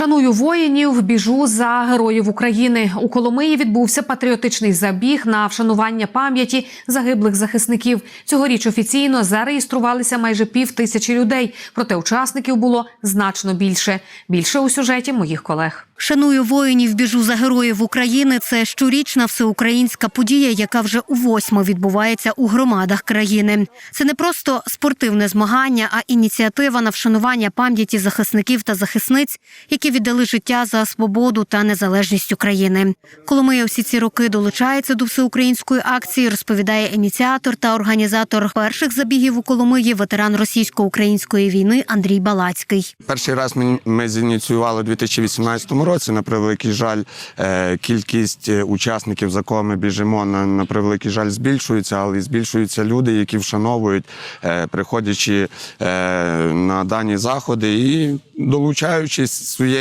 Шаную воїнів, біжу за героїв України. У Коломиї відбувся патріотичний забіг на вшанування пам'яті загиблих захисників. Цьогоріч офіційно зареєструвалися майже пів тисячі людей, проте учасників було значно більше. Більше у сюжеті моїх колег. Шаную воїнів, біжу за героїв України. Це щорічна всеукраїнська подія, яка вже у восьмо відбувається у громадах країни. Це не просто спортивне змагання, а ініціатива на вшанування пам'яті захисників та захисниць, які віддали життя за свободу та незалежність України. Коломия всі ці роки долучається до всеукраїнської акції, розповідає ініціатор та організатор перших забігів у Коломиї, ветеран російсько-української війни Андрій Балацький. Перший раз ми, ми зініціювали у 2018 році. На превеликий жаль, е, кількість е, учасників, за кого ми біжимо, на, на превеликий жаль, збільшується, але збільшуються люди, які вшановують, е, приходячи на дані заходи і долучаючись своєю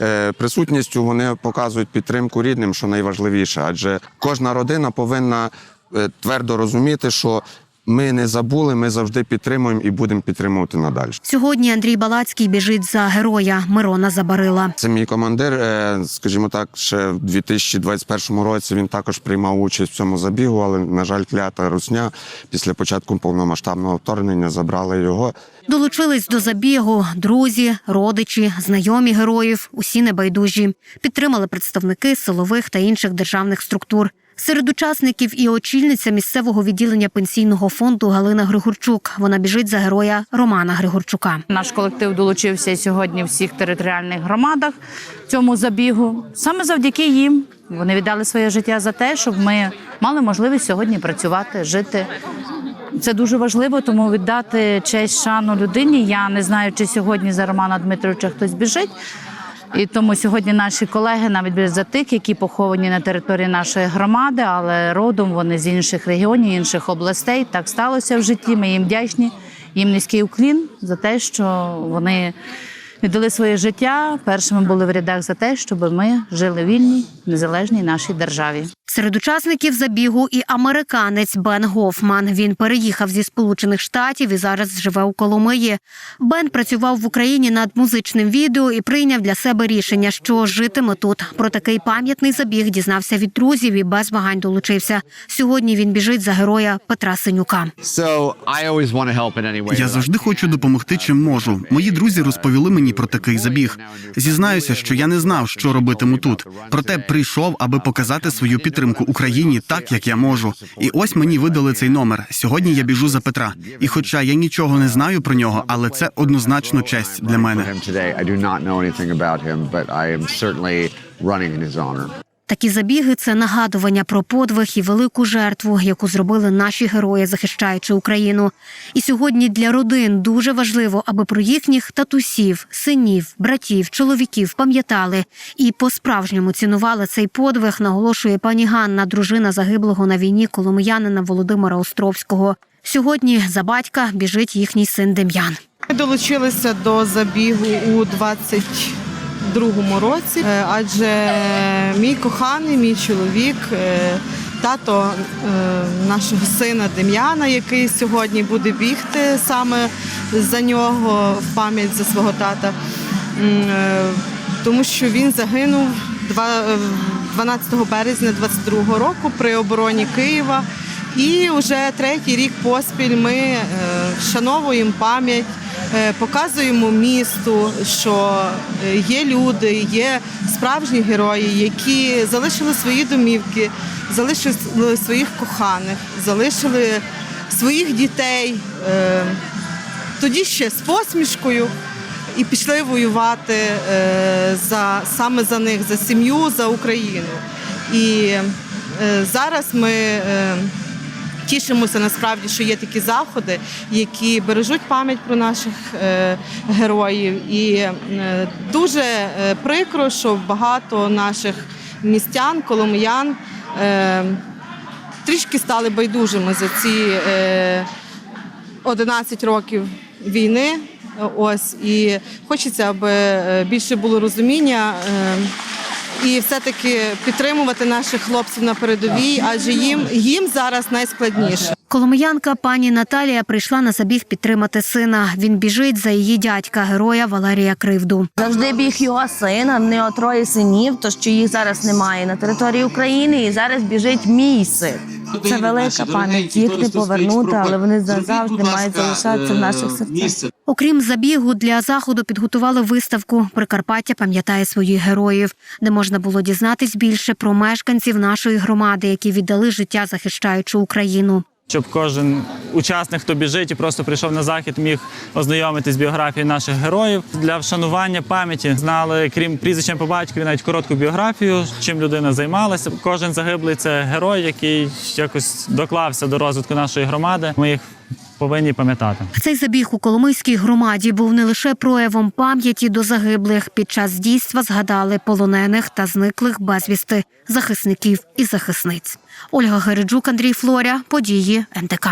е, присутністю, вони показують підтримку рідним, що найважливіше. Адже кожна родина повинна е, твердо розуміти, що ми не забули, ми завжди підтримуємо і будемо підтримувати надалі. Сьогодні Андрій Балацький біжить за героя Мирона Забарила. Це мій командир. е, Скажімо так, ще в 2021 році він також приймав участь в цьому забігу, але на жаль, клята русня після початку повномасштабного вторгнення забрали його. Долучились до забігу друзі, родичі, знайомі героїв, усі небайдужі. Підтримали представники силових та інших державних структур. Серед учасників і очільниця місцевого відділення пенсійного фонду Галина Григорчук. Вона біжить за героя Романа Григорчука. Наш колектив долучився сьогодні в всіх територіальних громадах цьому забігу. Саме завдяки їм вони віддали своє життя за те, щоб ми мали можливість сьогодні працювати, жити. Це дуже важливо, тому віддати честь шану людині. Я не знаю, чи сьогодні за Романа Дмитровича хтось біжить. І тому сьогодні наші колеги навіть тих, які поховані на території нашої громади, але родом вони з інших регіонів, інших областей. Так сталося в житті. Ми їм вдячні. Їм низький уклін за те, що вони віддали своє життя. Першими були в рядах за те, щоб ми жили вільній, незалежній нашій державі. Серед учасників забігу і американець Бен Гофман. Він переїхав зі Сполучених Штатів і зараз живе у Коломиї. Бен працював в Україні над музичним відео і прийняв для себе рішення, що житиме тут. Про такий пам'ятний забіг дізнався від друзів і без вагань долучився. Сьогодні він біжить за героя Петра Синюка. Я завжди хочу допомогти, чим можу. Мої друзі розповіли мені про такий забіг. Зізнаюся, що я не знав, що робитиму тут. Проте прийшов, аби показати свою підтримку Україні так, як я можу. І ось мені видали цей номер. Сьогодні я біжу за Петра. І хоча я нічого не знаю про нього, але це однозначно честь для мене. Такі забіги це нагадування про подвиг і велику жертву, яку зробили наші герої, захищаючи Україну. І сьогодні для родин дуже важливо, аби про їхніх татусів, синів, братів, чоловіків пам'ятали і по-справжньому цінували цей подвиг. Наголошує пані Ганна, дружина загиблого на війні коломиянина Володимира Островського. Сьогодні за батька біжить їхній син Дем'ян. Ми долучилися до забігу у 22-му році, е, адже мій коханий, мій чоловік, е, тато е, нашого сина Дем'яна, який сьогодні буде бігти саме за нього в пам'ять за свого тата, тому що він загинув е, 12 березня 22-го року при обороні Києва. І вже третій рік поспіль ми вшановуємо пам'ять, показуємо місту, що е, є люди, є справжні герої, які залишили свої домівки, залишили своїх коханих, залишили своїх дітей. е, Тоді ще з посмішкою і пішли воювати е, за саме за них, за сім'ю, за Україну. І е, зараз ми. Тішимося насправді, що є такі заходи, які бережуть пам'ять про наших е, героїв. І е, дуже е, прикро, що багато наших містян, коломиян трішки стали байдужими за ці е, 11 років війни. Ось і хочеться, аби більше було розуміння. Е, і все-таки підтримувати наших хлопців на передовій, адже їм, їм зараз найскладніше. Коломиянка пані Наталія прийшла на забіг підтримати сина. Він біжить за її дядька, героя Валерія Кривду. Завжди біг його син, а в нього троє синів, то що їх зараз немає на території України, і зараз біжить мій син. Це велика пам'ять. Їх не повернути, але вони завжди мають залишатися в наших серцях. Окрім забігу, для заходу підготували виставку Прикарпаття пам'ятає своїх героїв, де можна було дізнатись більше про мешканців нашої громади, які віддали життя, захищаючи Україну. щоб кожен учасник, хто біжить і просто прийшов на захід, міг ознайомитись з біографією наших героїв для вшанування пам'яті. Знали, крім прізвища по батькові, навіть коротку біографію, чим людина займалася. Кожен загиблий це герой, який якось доклався до розвитку нашої громади. Ми їх повинні пам'ятати. Цей забіг у Коломийській громаді був не лише проявом пам'яті до загиблих. Під час дійства згадали полонених та зниклих безвісти захисників і захисниць. Ольга Гереджук, Андрій Флоря, події НТК.